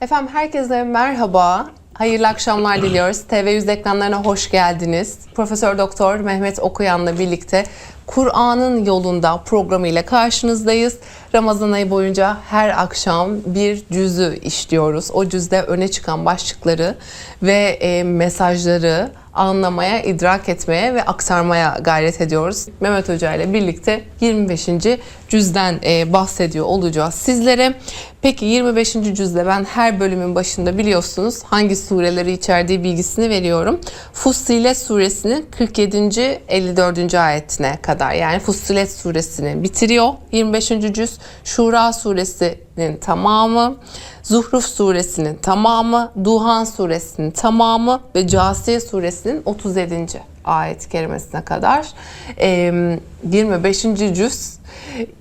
Efendim herkese merhaba. Hayırlı akşamlar diliyoruz. TV100 ekranlarına hoş geldiniz. Profesör Doktor Mehmet Okuyan'la birlikte Kur'an'ın yolunda programıyla karşınızdayız. Ramazan ayı boyunca her akşam bir cüzü işliyoruz. O cüzde öne çıkan başlıkları ve e, mesajları anlamaya, idrak etmeye ve aktarmaya gayret ediyoruz. Mehmet Hoca ile birlikte 25. cüzden e, bahsediyor olacağız sizlere. Peki 25. cüzde ben her bölümün başında biliyorsunuz hangi sureleri içerdiği bilgisini veriyorum. Fussilet suresinin 47. 54. ayetine kadar yani Fussilet suresini bitiriyor 25. cüz. Şura suresinin tamamı, Zuhruf suresinin tamamı, Duhan suresinin tamamı ve Casiye suresinin 37. ayet kerimesine kadar e, 25. cüz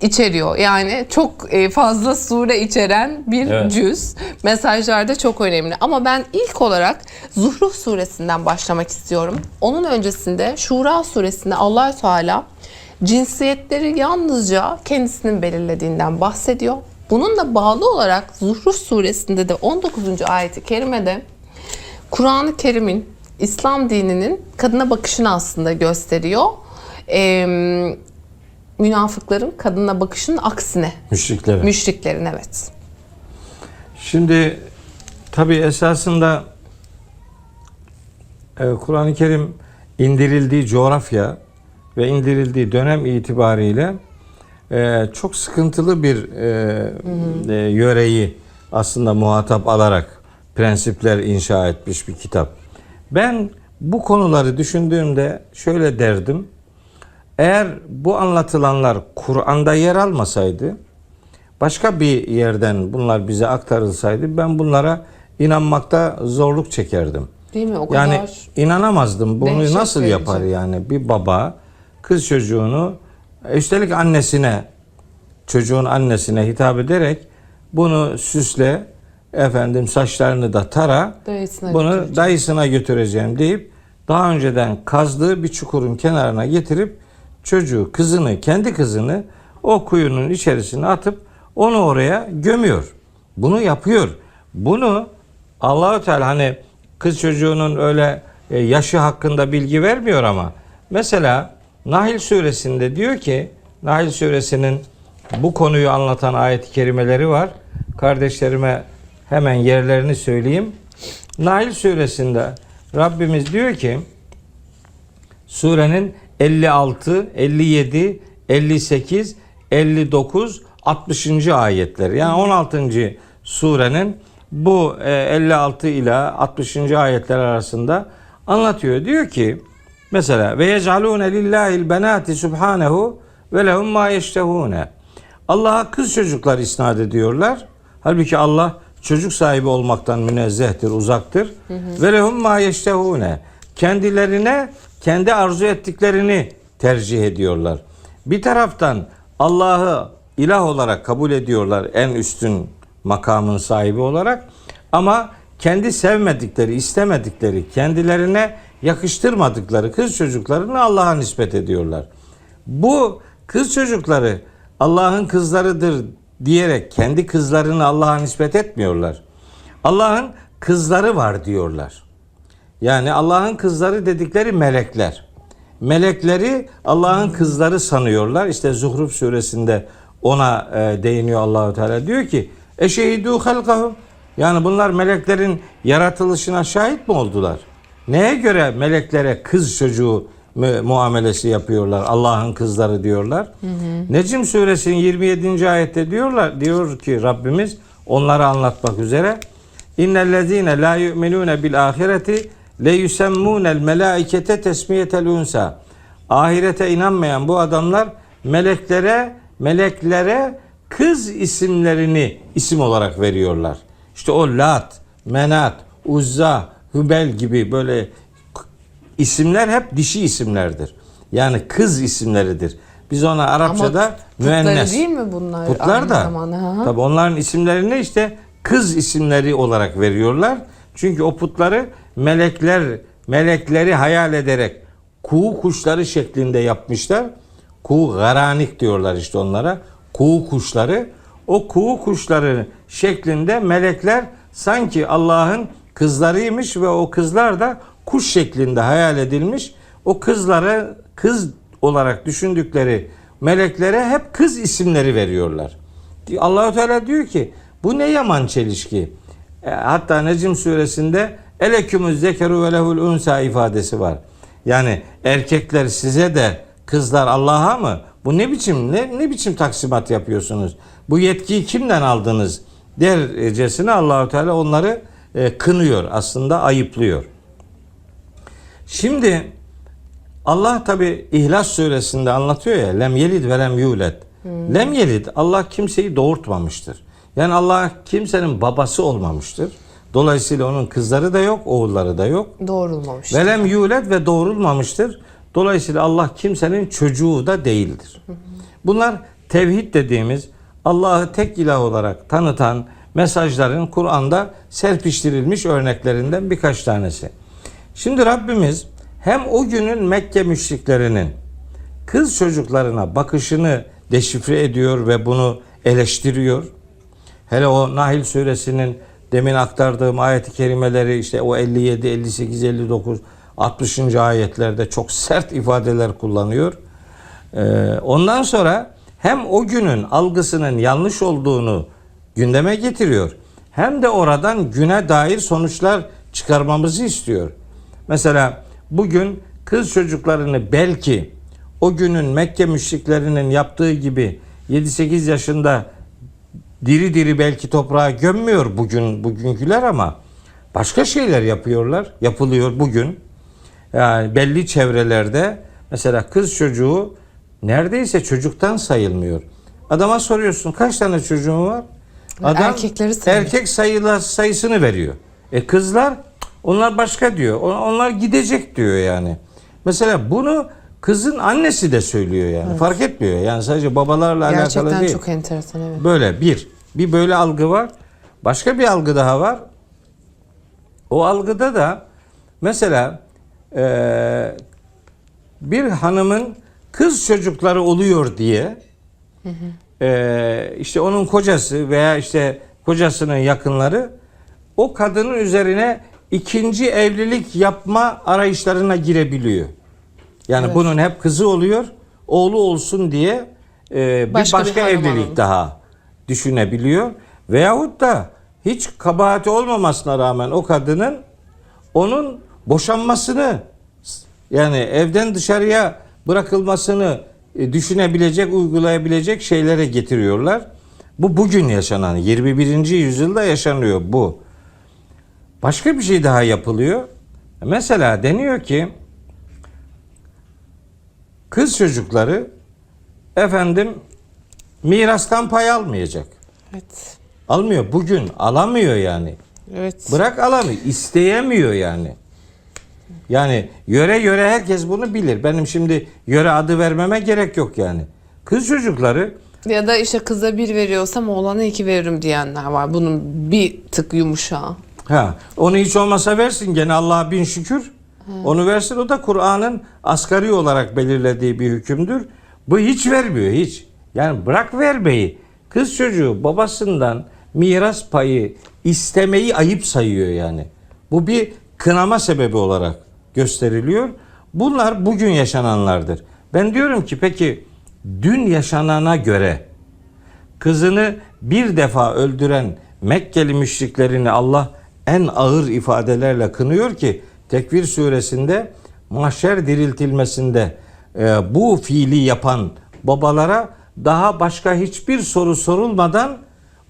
içeriyor. Yani çok fazla sure içeren bir Evet. cüz. Mesajlar da çok önemli. Ama ben ilk olarak Zuhruf suresinden başlamak istiyorum. Onun öncesinde Şura suresinde allah Teala cinsiyetleri yalnızca kendisinin belirlediğinden bahsediyor. Bununla bağlı olarak Zuhruf suresinde de 19. ayeti kerimede Kur'an-ı Kerim'in İslam dininin kadına bakışını aslında gösteriyor. Ee, münafıkların kadına bakışının aksine. Müşriklere. Müşriklerin evet. Şimdi tabi esasında e, Kur'an-ı Kerim indirildiği coğrafya ve indirildiği dönem itibariyle e, çok sıkıntılı bir e, e, yöreyi aslında muhatap alarak prensipler inşa etmiş bir kitap. Ben bu konuları düşündüğümde şöyle derdim. Eğer bu anlatılanlar Kur'an'da yer almasaydı başka bir yerden bunlar bize aktarılsaydı ben bunlara inanmakta zorluk çekerdim. Değil mi? O Yani kadar inanamazdım. Bunu nasıl yapar yani bir baba kız çocuğunu üstelik annesine çocuğun annesine hitap ederek bunu süsle efendim saçlarını da tara Dayısına bunu götürecek. dayısına götüreceğim deyip daha önceden kazdığı bir çukurun kenarına getirip çocuğu kızını kendi kızını o kuyunun içerisine atıp onu oraya gömüyor. Bunu yapıyor. Bunu Allahu Teala hani kız çocuğunun öyle e, yaşı hakkında bilgi vermiyor ama mesela Nahil suresinde diyor ki Nahil suresinin bu konuyu anlatan ayet-i kerimeleri var. Kardeşlerime hemen yerlerini söyleyeyim. Nail suresinde Rabbimiz diyor ki surenin 56, 57, 58, 59, 60. ayetleri. Yani 16. surenin bu e, 56 ile 60. ayetler arasında anlatıyor. Diyor ki mesela ve yec'alûne lillâhil benâti subhanehu ve lehum mâ yeştehûne. Allah'a kız çocuklar isnat ediyorlar. Halbuki Allah çocuk sahibi olmaktan münezzehtir, uzaktır. Ve lehum mâ yeştehûne. Kendilerine kendi arzu ettiklerini tercih ediyorlar. Bir taraftan Allah'ı ilah olarak kabul ediyorlar en üstün makamın sahibi olarak ama kendi sevmedikleri, istemedikleri, kendilerine yakıştırmadıkları kız çocuklarını Allah'a nispet ediyorlar. Bu kız çocukları Allah'ın kızlarıdır diyerek kendi kızlarını Allah'a nispet etmiyorlar. Allah'ın kızları var diyorlar. Yani Allah'ın kızları dedikleri melekler. Melekleri Allah'ın kızları sanıyorlar. İşte Zuhruf suresinde ona e, değiniyor Allahu Teala. Diyor ki: "Eşehidu halkahum." Yani bunlar meleklerin yaratılışına şahit mi oldular? Neye göre meleklere kız çocuğu mu- muamelesi yapıyorlar? Allah'ın kızları diyorlar. Necm suresinin 27. ayette diyorlar diyor ki Rabbimiz onları anlatmak üzere İnnellezîne lâ yu'minûne bil âhireti le yusemmûnel melâikete tesmiyetel unsa. Ahirete inanmayan bu adamlar meleklere meleklere kız isimlerini isim olarak veriyorlar. İşte o Lat, Menat, Uzza, Hübel gibi böyle isimler hep dişi isimlerdir. Yani kız isimleridir. Biz ona Arapçada putları müennes. değil mi bunlar? Putlar da. zamanda? Tabii onların isimlerini işte kız isimleri olarak veriyorlar. Çünkü o putları melekler melekleri hayal ederek kuğu kuşları şeklinde yapmışlar. Kuğu garanik diyorlar işte onlara. Kuğu kuşları. O kuğu kuşları şeklinde melekler sanki Allah'ın kızlarıymış ve o kızlar da kuş şeklinde hayal edilmiş. O kızlara kız olarak düşündükleri meleklere hep kız isimleri veriyorlar. Allahu Teala diyor ki bu ne yaman çelişki. E, Hatta Necm suresinde elekümüz zekeru ve lehul unsa ifadesi var. Yani erkekler size de kızlar Allah'a mı? Bu ne biçim ne, ne biçim taksimat yapıyorsunuz? Bu yetkiyi kimden aldınız? dercesine Allahu Teala onları e, kınıyor aslında ayıplıyor. Şimdi Allah tabi İhlas suresinde anlatıyor ya lem yelid ve lem yulet. Lem yelid Allah kimseyi doğurtmamıştır. Yani Allah kimsenin babası olmamıştır. Dolayısıyla onun kızları da yok, oğulları da yok. Doğrulmamış. Ve lem yulet ve doğurulmamıştır. Dolayısıyla Allah kimsenin çocuğu da değildir. Bunlar tevhid dediğimiz Allah'ı tek ilah olarak tanıtan mesajların Kur'an'da serpiştirilmiş örneklerinden birkaç tanesi. Şimdi Rabbimiz hem o günün Mekke müşriklerinin kız çocuklarına bakışını deşifre ediyor ve bunu eleştiriyor. Hele o Nahil suresinin demin aktardığım ayet-i kerimeleri işte o 57, 58, 59, 60. ayetlerde çok sert ifadeler kullanıyor. Ee, ondan sonra hem o günün algısının yanlış olduğunu gündeme getiriyor. Hem de oradan güne dair sonuçlar çıkarmamızı istiyor. Mesela bugün kız çocuklarını belki o günün Mekke müşriklerinin yaptığı gibi 7-8 yaşında diri diri belki toprağa gömmüyor bugün bugünküler ama başka şeyler yapıyorlar. Yapılıyor bugün. Yani belli çevrelerde mesela kız çocuğu neredeyse çocuktan sayılmıyor. Adama soruyorsun kaç tane çocuğun var? Adam Erkekleri sayıyor. erkek sayılar sayısını veriyor. E kızlar onlar başka diyor. Onlar gidecek diyor yani. Mesela bunu kızın annesi de söylüyor yani. Fark etmiyor. Yani sadece babalarla alakalı Gerçekten değil. çok enteresan evet. Böyle bir. Bir böyle algı var. Başka bir algı daha var. O algıda da mesela eee, bir hanımın kız çocukları oluyor diye eee, işte onun kocası veya işte kocasının yakınları o kadının üzerine ikinci evlilik yapma arayışlarına girebiliyor. Yani Evet. bunun hep kızı oluyor, oğlu olsun diye e, bir Başka başka, bir hanım evlilik alalım. daha düşünebiliyor. Veyahut da hiç kabahati olmamasına rağmen o kadının onun boşanmasını yani evden dışarıya bırakılmasını düşünebilecek, uygulayabilecek şeylere getiriyorlar. Bu bugün yaşanan 21. yüzyılda yaşanıyor bu. Başka bir şey daha yapılıyor. Mesela deniyor ki kız çocukları efendim mirastan pay almayacak. Evet. Almıyor. Bugün alamıyor yani. Evet. Bırak alamıyor. isteyemiyor yani. Yani yöre yöre herkes bunu bilir. Benim şimdi yöre adı vermeme gerek yok yani. Kız çocukları Ya da işte kıza bir veriyorsam oğlana iki veririm diyenler var. Bunun bir tık yumuşağı. Ha, onu hiç olmasa versin gene Allah'a bin şükür. Onu versin o da Kur'an'ın asgari olarak belirlediği bir hükümdür. Bu hiç vermiyor hiç. Yani bırak vermeyi. Kız çocuğu babasından miras payı istemeyi ayıp sayıyor yani. Bu bir kınama sebebi olarak gösteriliyor. Bunlar bugün yaşananlardır. Ben diyorum ki peki dün yaşanana göre kızını bir defa öldüren Mekkeli müşriklerini Allah en ağır ifadelerle kınıyor ki Tekvir suresinde mahşer diriltilmesinde e, bu fiili yapan babalara daha başka hiçbir soru sorulmadan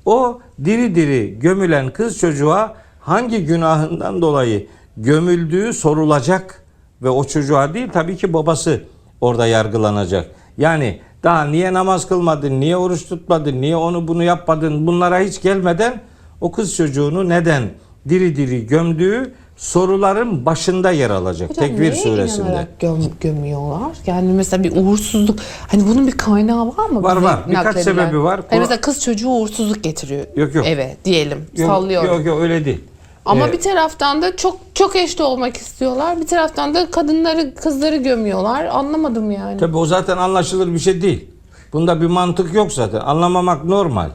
o diri diri gömülen kız çocuğa hangi günahından dolayı gömüldüğü sorulacak ve o çocuğa değil tabii ki babası orada yargılanacak. Yani daha niye namaz kılmadın, niye oruç tutmadın, niye onu bunu yapmadın bunlara hiç gelmeden o kız çocuğunu neden diri diri gömdüğü soruların başında yer alacak. Hocam Tekvir suresinde. göm, gömüyorlar? Yani mesela bir uğursuzluk. Hani bunun bir kaynağı var mı? Var, var. Birkaç nakledilen? sebebi var. Hani mesela kız çocuğu uğursuzluk getiriyor. Yok, yok. Eve diyelim. Yok, sallıyorum. Yok yok öyle değil. Ama bir taraftan da çok çok eşli olmak istiyorlar. Bir taraftan da kadınları, kızları gömüyorlar. Anlamadım yani. Tabii o zaten anlaşılır bir şey değil. Bunda bir mantık yok zaten. Anlamamak normal.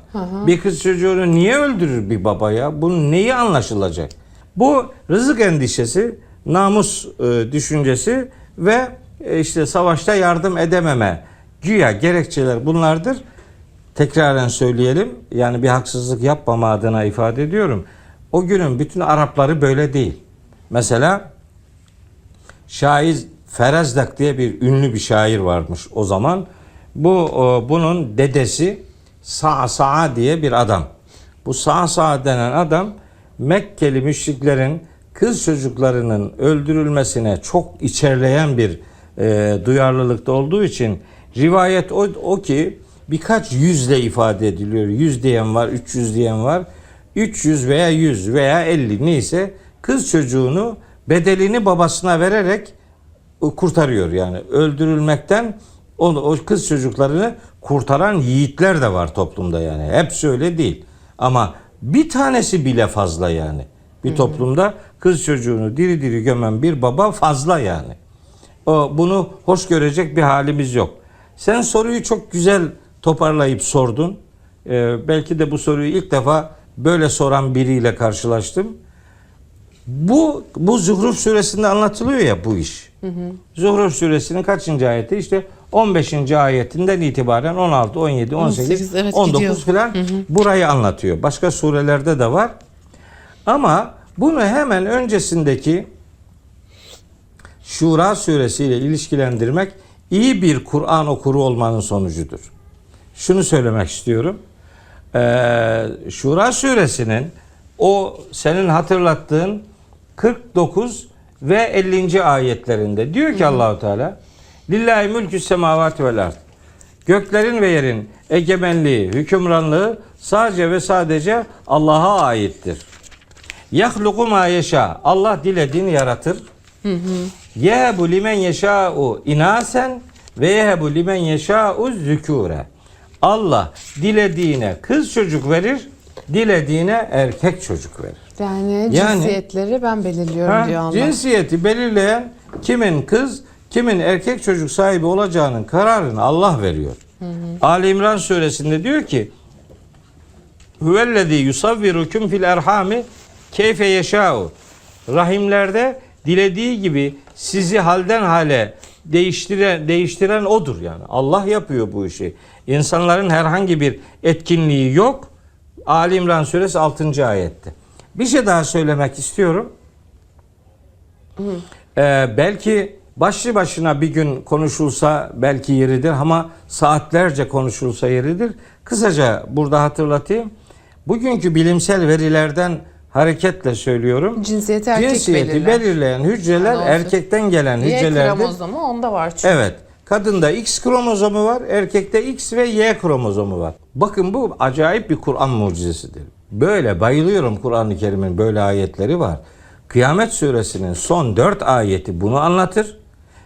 Bir kız çocuğunu niye öldürür bir baba ya? Bunun neyi anlaşılacak? Bu rızık endişesi, namus e, düşüncesi ve e, işte savaşta yardım edememe güya gerekçeler bunlardır. Tekraren söyleyelim. Yani bir haksızlık yapmama adına ifade ediyorum. O günün bütün Arapları böyle değil. Mesela şair Ferezdak diye bir ünlü bir şair varmış o zaman. Bu o, bunun dedesi Sa'sa diye bir adam. Bu Sa'sa denen adam Mekkeli müşriklerin kız çocuklarının öldürülmesine çok içerleyen bir e, duyarlılıkta olduğu için rivayet o, o ki birkaç yüzle ifade ediliyor. Yüz diyen var, 300 diyen var. 300 veya 100 veya 50 neyse kız çocuğunu bedelini babasına vererek kurtarıyor yani öldürülmekten o, o kız çocuklarını kurtaran yiğitler de var toplumda yani. Hepsi öyle değil. Ama bir tanesi bile fazla yani. Bir toplumda kız çocuğunu diri diri gömen bir baba fazla yani. O, bunu hoş görecek bir halimiz yok. Sen soruyu çok güzel toparlayıp sordun. Ee, belki de bu soruyu ilk defa böyle soran biriyle karşılaştım. Bu bu Zuhruf suresinde anlatılıyor ya bu iş. Zuhruf suresinin kaçıncı ayeti? İşte 15. ayetinden itibaren 16, 17, 18, 18, evet, 19 gidiyor. falan burayı anlatıyor. Başka surelerde de var. Ama bunu hemen öncesindeki Şura suresiyle ilişkilendirmek iyi bir Kur'an okuru olmanın sonucudur. Şunu söylemek istiyorum. Ee, Şura suresinin o senin hatırlattığın 49 ve 50. ayetlerinde diyor ki Allahu Teala Lillahi mülkü semavati vel ard. Göklerin ve yerin egemenliği, hükümranlığı sadece ve sadece Allah'a aittir. Yahluku ma yeşa. Allah dilediğini yaratır. Yehebu limen yeşâ'u inasen ve yehebu limen yeşâ'u zükûre. Allah dilediğine kız çocuk verir, dilediğine erkek çocuk verir. Yani Yani- cinsiyetleri ben belirliyorum Ha, diyor Allah. cinsiyeti belirleyen kimin kız, kimin erkek çocuk sahibi olacağının kararını Allah veriyor. Ali İmran suresinde diyor ki Huvellezî yusavvirukum fil erhami keyfe yeşâ'u. Rahimlerde dilediği gibi sizi halden hale değiştiren değiştiren odur yani. Allah yapıyor bu işi. İnsanların herhangi bir etkinliği yok. Ali İmran suresi 6. ayette. Bir şey daha söylemek istiyorum. Ee, belki başlı başına bir gün konuşulsa belki yeridir ama saatlerce konuşulsa yeridir. Kısaca burada hatırlatayım. Bugünkü bilimsel verilerden hareketle söylüyorum. Cinsiyeti erkek Cinsiyeti belirler. belirleyen hücreler Yani erkekten gelen hücrelerdir. kromozomu onda var çünkü. Evet. Kadında X kromozomu var, erkekte X ve Y kromozomu var. Bakın bu acayip bir Kur'an mucizesidir. Böyle bayılıyorum Kur'an-ı Kerim'in böyle ayetleri var. Kıyamet suresinin son 4 ayeti bunu anlatır.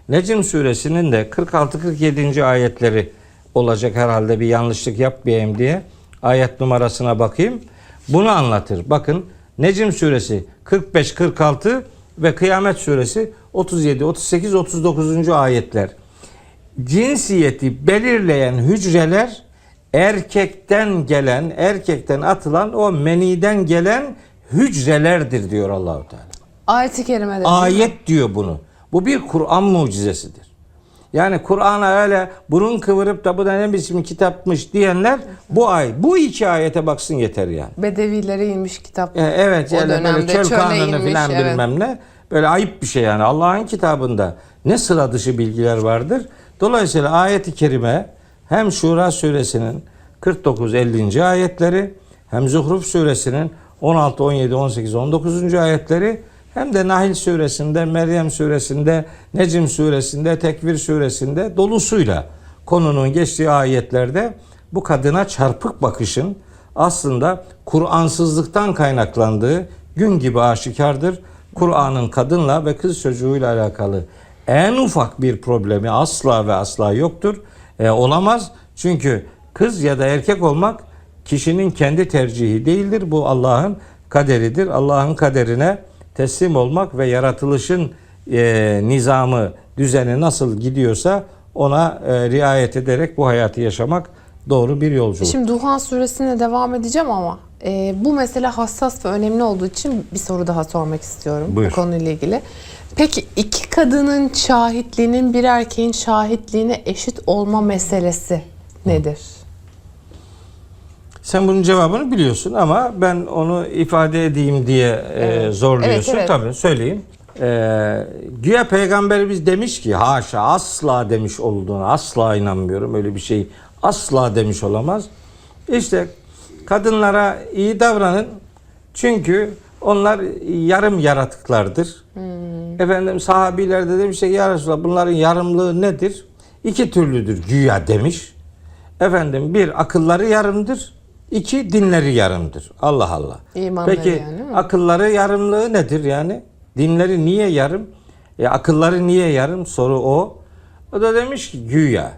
Necm suresinin de 46-47. ayetleri olacak herhalde bir yanlışlık yapmayayım diye ayet numarasına bakayım. Bunu anlatır. Bakın Necm suresi 45-46 ve Kıyamet suresi 37, 38, 39. ayetler cinsiyeti belirleyen hücreler erkekten gelen, erkekten atılan o meniden gelen hücrelerdir diyor Allahu Teala. Ayet-i kerimede. Ayet diyor bunu. Bu bir Kur'an mucizesidir. Yani Kur'an'a öyle burun kıvırıp da bu da ne biçim kitapmış diyenler bu ay bu iki ayete baksın yeter yani. Bedevilere inmiş kitap. E, evet O yani böyle dönemde çöl çöle kanunu falan evet. bilmem ne. Böyle ayıp bir şey yani. Allah'ın kitabında ne sıra dışı bilgiler vardır. Dolayısıyla ayeti kerime hem Şura suresinin 49-50. ayetleri hem Zuhruf suresinin 16, 17, 18, 19. ayetleri hem de Nahil suresinde, Meryem suresinde, Necm suresinde, Tekvir suresinde dolusuyla konunun geçtiği ayetlerde bu kadına çarpık bakışın aslında Kur'ansızlıktan kaynaklandığı gün gibi aşikardır. Kur'an'ın kadınla ve kız çocuğuyla alakalı en ufak bir problemi asla ve asla yoktur. E, olamaz. Çünkü kız ya da erkek olmak kişinin kendi tercihi değildir. Bu Allah'ın kaderidir. Allah'ın kaderine teslim olmak ve yaratılışın e, nizamı, düzeni nasıl gidiyorsa ona e, riayet ederek bu hayatı yaşamak doğru bir yolculuk. Şimdi Duhan suresine devam edeceğim ama e, bu mesele hassas ve önemli olduğu için bir soru daha sormak istiyorum Buyur. bu konuyla ilgili. Peki iki kadının şahitliğinin bir erkeğin şahitliğine eşit olma meselesi nedir? Sen bunun cevabını biliyorsun ama ben onu ifade edeyim diye e, Evet. zorluyorsun. Evet, evet. Tabii söyleyeyim. E, güya peygamberimiz demiş ki haşa asla demiş olduğuna asla inanmıyorum. Öyle bir şey asla demiş olamaz. İşte kadınlara iyi davranın. Çünkü onlar yarım yaratıklardır. Efendim sahabiler de demiş ki ya Resulallah bunların yarımlığı nedir? İki türlüdür güya demiş. Efendim bir akılları yarımdır. iki dinleri yarımdır. Allah Allah. İmanları Peki yani, akılları yarımlığı nedir yani? Dinleri niye yarım? E, akılları niye yarım? Soru o. O da demiş ki güya.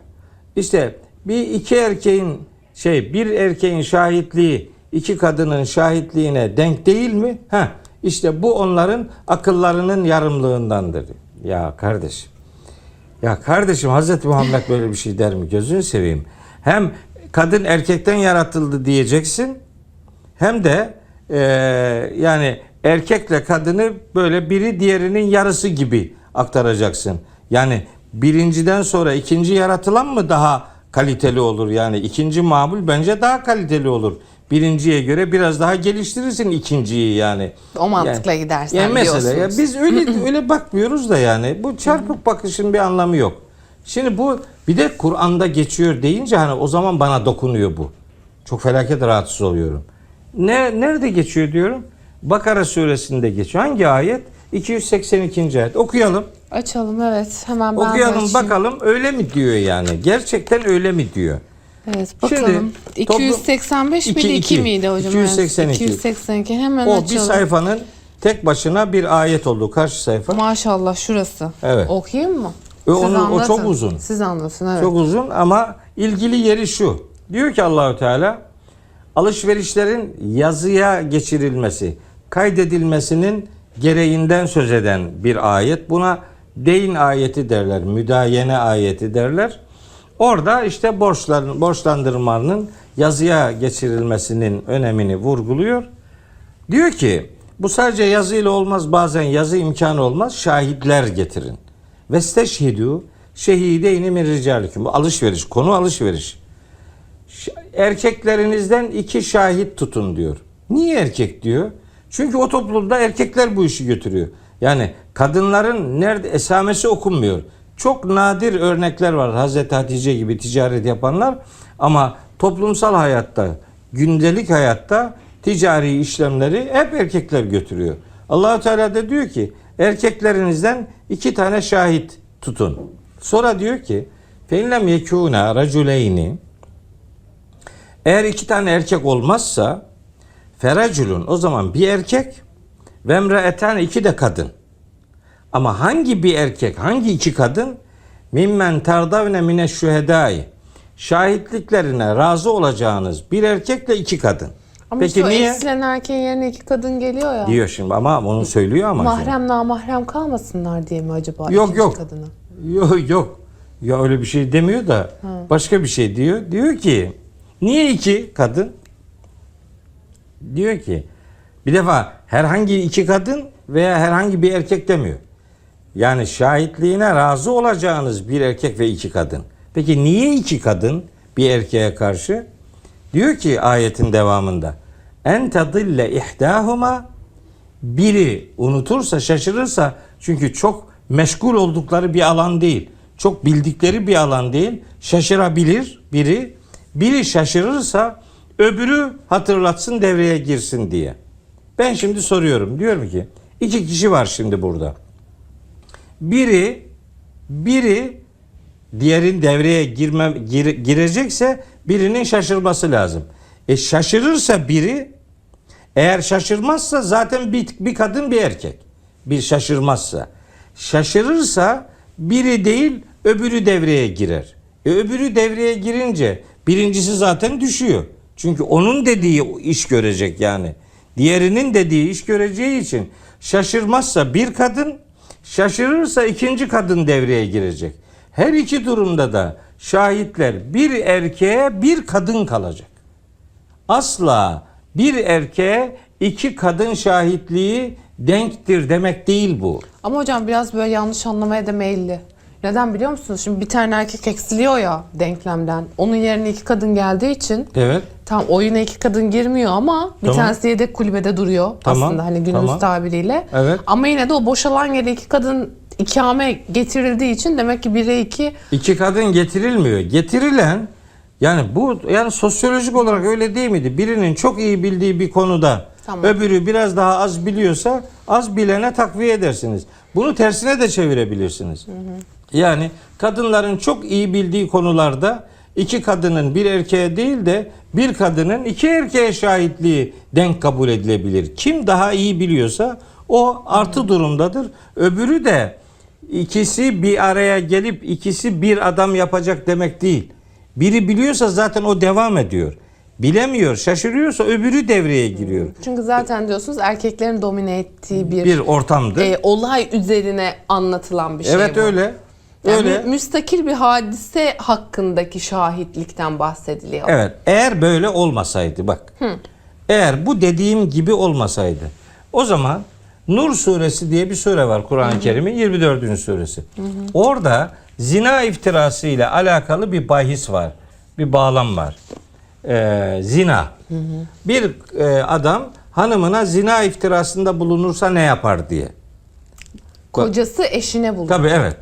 İşte bir iki erkeğin şey bir erkeğin şahitliği iki kadının şahitliğine denk değil mi? Ha işte bu onların akıllarının yarımlığındandır. Ya kardeşim. Ya kardeşim Hazreti Muhammed böyle bir şey der mi? Gözünü seveyim. Hem kadın erkekten yaratıldı diyeceksin. Hem de e, yani erkekle kadını böyle biri diğerinin yarısı gibi aktaracaksın. Yani birinciden sonra ikinci yaratılan mı daha kaliteli olur? Yani ikinci mamul bence daha kaliteli olur. Birinciye göre biraz daha geliştirirsin ikinciyi yani. O mantıkla Yani- gidersen yani mesela ya biz öyle öyle bakmıyoruz da yani bu çarpık bakışın bir anlamı yok. Şimdi bu bir de Kur'an'da geçiyor deyince hani o zaman bana dokunuyor bu. Çok felaket rahatsız oluyorum. Ne nerede geçiyor diyorum? Bakara suresinde geçiyor. Hangi ayet? 282. ayet. Okuyalım. Açalım evet hemen ben Okuyalım bakalım öyle mi diyor yani? Gerçekten öyle mi diyor? Evet bakalım. Şimdi toplu- 285 miydi İki, 2 iki. miydi hocam? 282. Evet, 282 hemen O açalım. bir sayfanın tek başına bir ayet olduğu karşı sayfa. Maşallah şurası. Evet. Okuyayım mı? E, Siz onu- o çok uzun. Siz anlatın evet. Çok uzun ama ilgili yeri şu. Diyor ki Allahü Teala alışverişlerin yazıya geçirilmesi, kaydedilmesinin gereğinden söz eden bir ayet. Buna deyin ayeti derler, müdayene ayeti derler. Orada işte borçların borçlandırmanın yazıya geçirilmesinin önemini vurguluyor. Diyor ki bu sadece yazıyla olmaz bazen yazı imkanı olmaz şahitler getirin. Vesteşhidü şehideyni min ricalikum. Alışveriş konu alışveriş. Erkeklerinizden iki şahit tutun diyor. Niye erkek diyor? Çünkü o toplumda erkekler bu işi götürüyor. Yani kadınların nerede esamesi okunmuyor. Çok nadir örnekler var. Hazreti Hatice gibi ticaret yapanlar ama toplumsal hayatta, gündelik hayatta ticari işlemleri hep erkekler götürüyor. Allahu Teala da diyor ki erkeklerinizden iki tane şahit tutun. Sonra diyor ki feinlem yekuna raculeyni eğer iki tane erkek olmazsa feraculun o zaman bir erkek ve emraeten iki de kadın. Ama hangi bir erkek, hangi iki kadın? Mimmen terdavne mine şühedai. Şahitliklerine razı olacağınız bir erkekle iki kadın. Ama Peki işte niye? eksilen erkeğin yerine iki kadın geliyor ya. Diyor şimdi ama onu söylüyor ama. şimdi. Mahrem namahrem kalmasınlar diye mi acaba Yok yok. kadına? Yok yok. Ya öyle bir şey demiyor da başka bir şey diyor. Diyor ki niye iki kadın? Diyor ki bir defa herhangi iki kadın veya herhangi bir erkek demiyor. Yani şahitliğine razı olacağınız bir erkek ve iki kadın. Peki niye iki kadın bir erkeğe karşı? Diyor ki ayetin devamında. En tadille ihdahuma biri unutursa şaşırırsa çünkü çok meşgul oldukları bir alan değil. Çok bildikleri bir alan değil. Şaşırabilir biri. Biri şaşırırsa öbürü hatırlatsın devreye girsin diye. Ben şimdi soruyorum. Diyorum ki iki kişi var şimdi burada. Biri biri diğerin devreye girme, gir- girecekse birinin şaşırması lazım. E şaşırırsa biri eğer şaşırmazsa zaten bir, bir kadın bir erkek. Bir şaşırmazsa. Şaşırırsa biri değil öbürü devreye girer. E öbürü devreye girince birincisi zaten düşüyor. Çünkü onun dediği iş görecek yani. Diğerinin dediği iş göreceği için şaşırmazsa bir kadın, şaşırırsa ikinci kadın devreye girecek. Her iki durumda da şahitler bir erkeğe bir kadın kalacak. Asla bir erkeğe iki kadın şahitliği denktir demek değil bu. Ama hocam biraz böyle yanlış anlamaya da meyilli. Neden biliyor musunuz? Şimdi bir tane erkek eksiliyor ya denklemden. Onun yerine iki kadın geldiği için Evet. tam oyuna iki kadın girmiyor ama bir Tamam. tanesi yedek kulübede duruyor Tamam, aslında hani günümüz tamam. tabiriyle. Evet. Ama yine de o boşalan yere iki kadın ikame getirildiği için demek ki bire iki İki kadın getirilmiyor. Getirilen yani bu yani sosyolojik olarak öyle değil miydi? Birinin çok iyi bildiği bir konuda Tamam. öbürü biraz daha az biliyorsa az bilene takviye edersiniz. Bunu tersine de çevirebilirsiniz. Yani kadınların çok iyi bildiği konularda iki kadının bir erkeğe değil de bir kadının iki erkeğe şahitliği denk kabul edilebilir. Kim daha iyi biliyorsa o artı durumdadır. Öbürü de ikisi bir araya gelip ikisi bir adam yapacak demek değil. Biri biliyorsa zaten o devam ediyor. Bilemiyor, şaşırıyorsa öbürü devreye giriyor. çünkü zaten diyorsunuz erkeklerin domine ettiği bir, Bir ortamdır. e, olay üzerine anlatılan bir şey evet bu. öyle. Yani Öyle. mü- müstakil bir hadise hakkındaki şahitlikten bahsediliyor. Evet. Eğer böyle olmasaydı bak. Eğer bu dediğim gibi olmasaydı o zaman Nur suresi diye bir sure var Kur'an-ı Kerim'in 24. suresi. Orada zina iftirası ile alakalı bir bahis var. Bir bağlam var. Ee, zina. Bir e, adam hanımına zina iftirasında bulunursa ne yapar diye. Kocası eşine bulur. Tabii evet.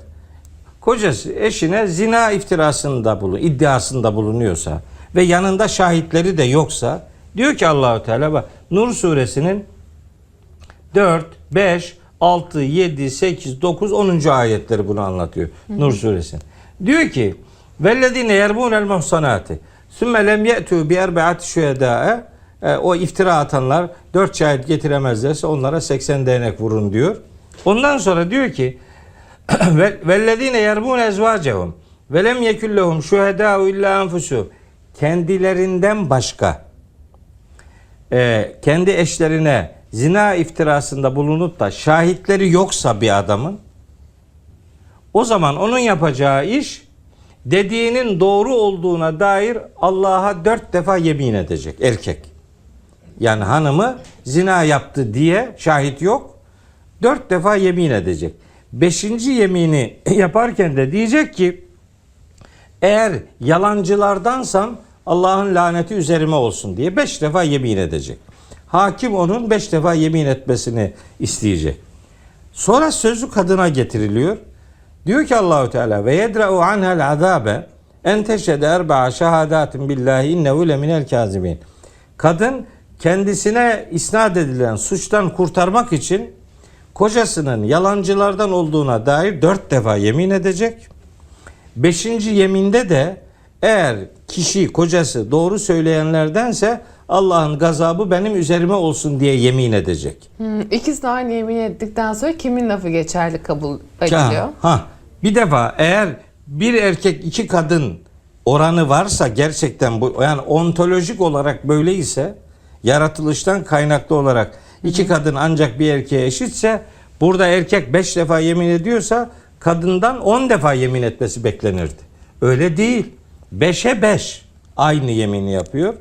Kocası eşine zina iftirasında bulun, iddiasında bulunuyorsa ve yanında şahitleri de yoksa diyor ki Allahu Teala bak Nur suresinin 4, 5, 6, 7, 8, 9, 10. ayetleri bunu anlatıyor. Nur suresi. Diyor ki vellezine yerbunel muhsanati sümme lem ye'tu bi erbaati şühedâe E, o iftira atanlar dört şahit getiremezlerse onlara 80 değnek vurun diyor. Ondan sonra diyor ki vellezine yerbun ezvacehum ve lem yekullehum şuhedâ'u illa enfusu kendilerinden başka e, kendi eşlerine zina iftirasında bulunup da şahitleri yoksa bir adamın o zaman onun yapacağı iş dediğinin doğru olduğuna dair Allah'a dört defa yemin edecek erkek. Yani hanımı zina yaptı diye şahit yok. Dört defa yemin edecek. Beşinci yemini yaparken de diyecek ki eğer yalancılardansam Allah'ın laneti üzerime olsun diye beş defa yemin edecek. Hakim onun beş defa yemin etmesini isteyecek. Sonra sözü kadına getiriliyor. Diyor ki Allahu Teala ve yedra'u anhel azabe en teşhede erba'a şehadatin billahi innehu leminel kazibin. Kadın kendisine isnat edilen suçtan kurtarmak için kocasının yalancılardan olduğuna dair dört defa yemin edecek. Beşinci yeminde de eğer kişi kocası doğru söyleyenlerdense Allah'ın gazabı benim üzerime olsun diye yemin edecek. Hmm, İkisi de aynı yemin ettikten sonra kimin lafı geçerli kabul ediliyor? Ha, ha. Bir defa eğer bir erkek iki kadın oranı varsa gerçekten bu yani ontolojik olarak böyleyse yaratılıştan kaynaklı olarak iki kadın ancak bir erkeğe eşitse burada erkek beş defa yemin ediyorsa kadından on defa yemin etmesi beklenirdi. Öyle değil. Beşe beş aynı yemini yapıyor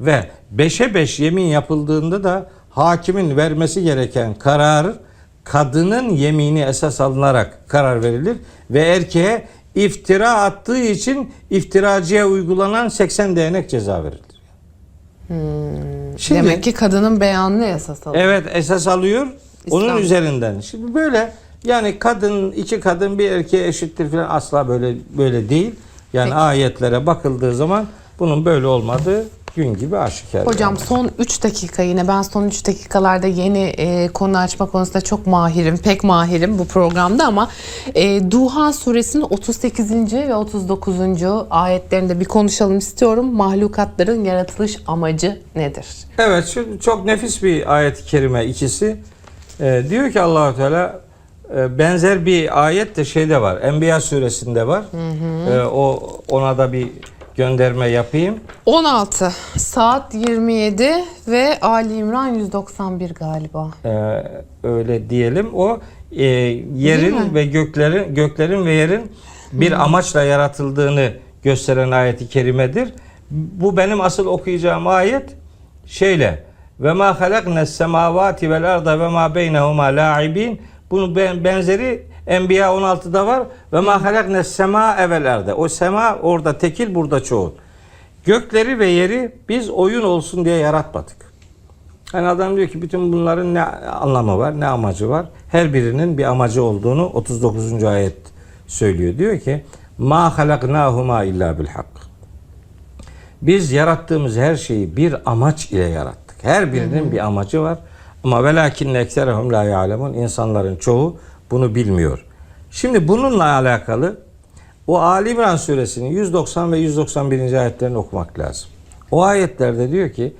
ve beşe beş yemin yapıldığında da hakimin vermesi gereken kararı kadının yemini esas alınarak karar verilir ve erkeğe iftira attığı için iftiracıya uygulanan 80 değnek ceza verilir. Şimdi, Demek ki kadının beyanını esas alıyor. Evet esas alıyor onun İslam. üzerinden. Şimdi böyle yani kadın iki kadın bir erkeğe eşittir falan asla böyle böyle değil. Yani Peki. ayetlere bakıldığı zaman bunun böyle olmadığı gün gibi aşikar. Hocam yani. son 3 dakika yine ben son 3 dakikalarda yeni e, konu açma konusunda çok mahirim, pek mahirim bu programda ama e, Duha suresinin 38. ve 39. ayetlerinde bir konuşalım istiyorum. Mahlukatların yaratılış amacı nedir? Evet şu çok nefis bir ayet-i kerime ikisi. Ee, diyor ki Allahu Teala e, benzer bir ayet de şeyde var. Enbiya suresinde var. Ee, o ona da bir gönderme yapayım. 16 saat 27 ve Ali İmran 191 galiba. Ee, öyle diyelim. O e, yerin ve göklerin göklerin ve yerin bir amaçla yaratıldığını gösteren ayeti kerimedir. Bu benim asıl okuyacağım ayet şeyle ve ma halakna semavati vel arda ve ma beynehuma la'ibin. Bunun ben- benzeri Enbiya 16'da var. Ve ma halakna sema evel arda. O sema orada tekil burada çoğul. Gökleri ve yeri biz oyun olsun diye yaratmadık. Yani adam diyor ki bütün bunların ne anlamı var, ne amacı var? Her birinin bir amacı olduğunu 39. ayet söylüyor. Diyor ki: "Ma halaknahuma illa bil hak." Biz yarattığımız her şeyi bir amaç ile yarattık. Her birinin bir amacı var. Ama velakin ekserehum la ya'lemun. İnsanların çoğu bunu bilmiyor. Şimdi bununla alakalı o Ali İmran suresinin 190 ve 191. ayetlerini okumak lazım. O ayetlerde diyor ki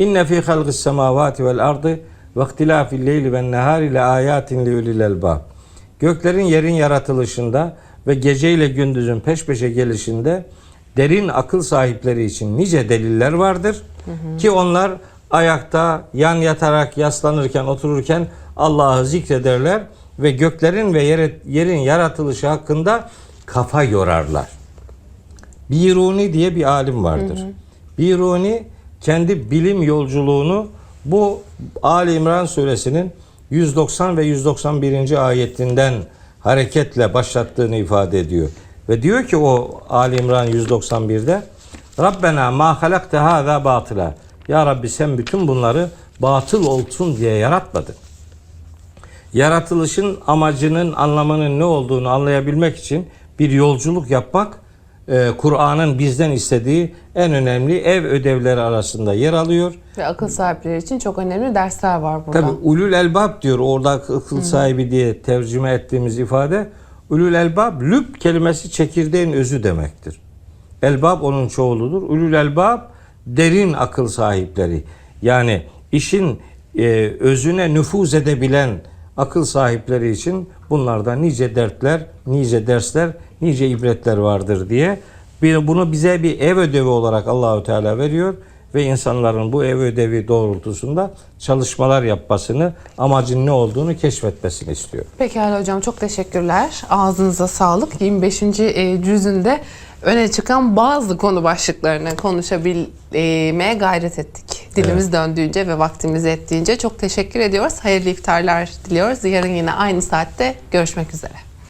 İnne fi halqis semavati vel ardı ve ihtilafil leyli ven nehari le ayatin li ulil elbab. Göklerin yerin yaratılışında ve gece ile gündüzün peş peşe gelişinde derin akıl sahipleri için nice deliller vardır. Ki onlar ayakta, yan yatarak, yaslanırken, otururken Allah'ı zikrederler ve göklerin ve yerin yaratılışı hakkında kafa yorarlar. Biruni diye bir alim vardır. Biruni kendi bilim yolculuğunu bu Ali İmran suresinin 190 ve 191. ayetinden hareketle başlattığını ifade ediyor. Ve diyor ki o Ali İmran 191'de Rabbena ma halakte hâzâ batıla. Ya Rabbi sen bütün bunları batıl olsun diye yaratmadın yaratılışın amacının, anlamının ne olduğunu anlayabilmek için bir yolculuk yapmak e, Kur'an'ın bizden istediği en önemli ev ödevleri arasında yer alıyor. Ve akıl sahipleri için çok önemli dersler var burada. Tabi ulul elbab diyor orada akıl sahibi diye tercüme ettiğimiz ifade. Ulul elbab lüb kelimesi çekirdeğin özü demektir. Elbab onun çoğuludur. Ulul elbab derin akıl sahipleri. Yani işin e, özüne nüfuz edebilen akıl sahipleri için bunlarda nice dertler, nice dersler, nice ibretler vardır diye bunu bize bir ev ödevi olarak Allahü Teala veriyor ve insanların bu ev ödevi doğrultusunda çalışmalar yapmasını, amacın ne olduğunu keşfetmesini istiyor. Pekala hocam çok teşekkürler. Ağzınıza sağlık. 25. e, cüzünde öne çıkan bazı konu başlıklarını konuşabilmeye gayret ettik. Dilimiz döndüğünce ve vaktimiz ettiğince çok teşekkür ediyoruz. Hayırlı iftarlar diliyoruz. Yarın yine aynı saatte görüşmek üzere.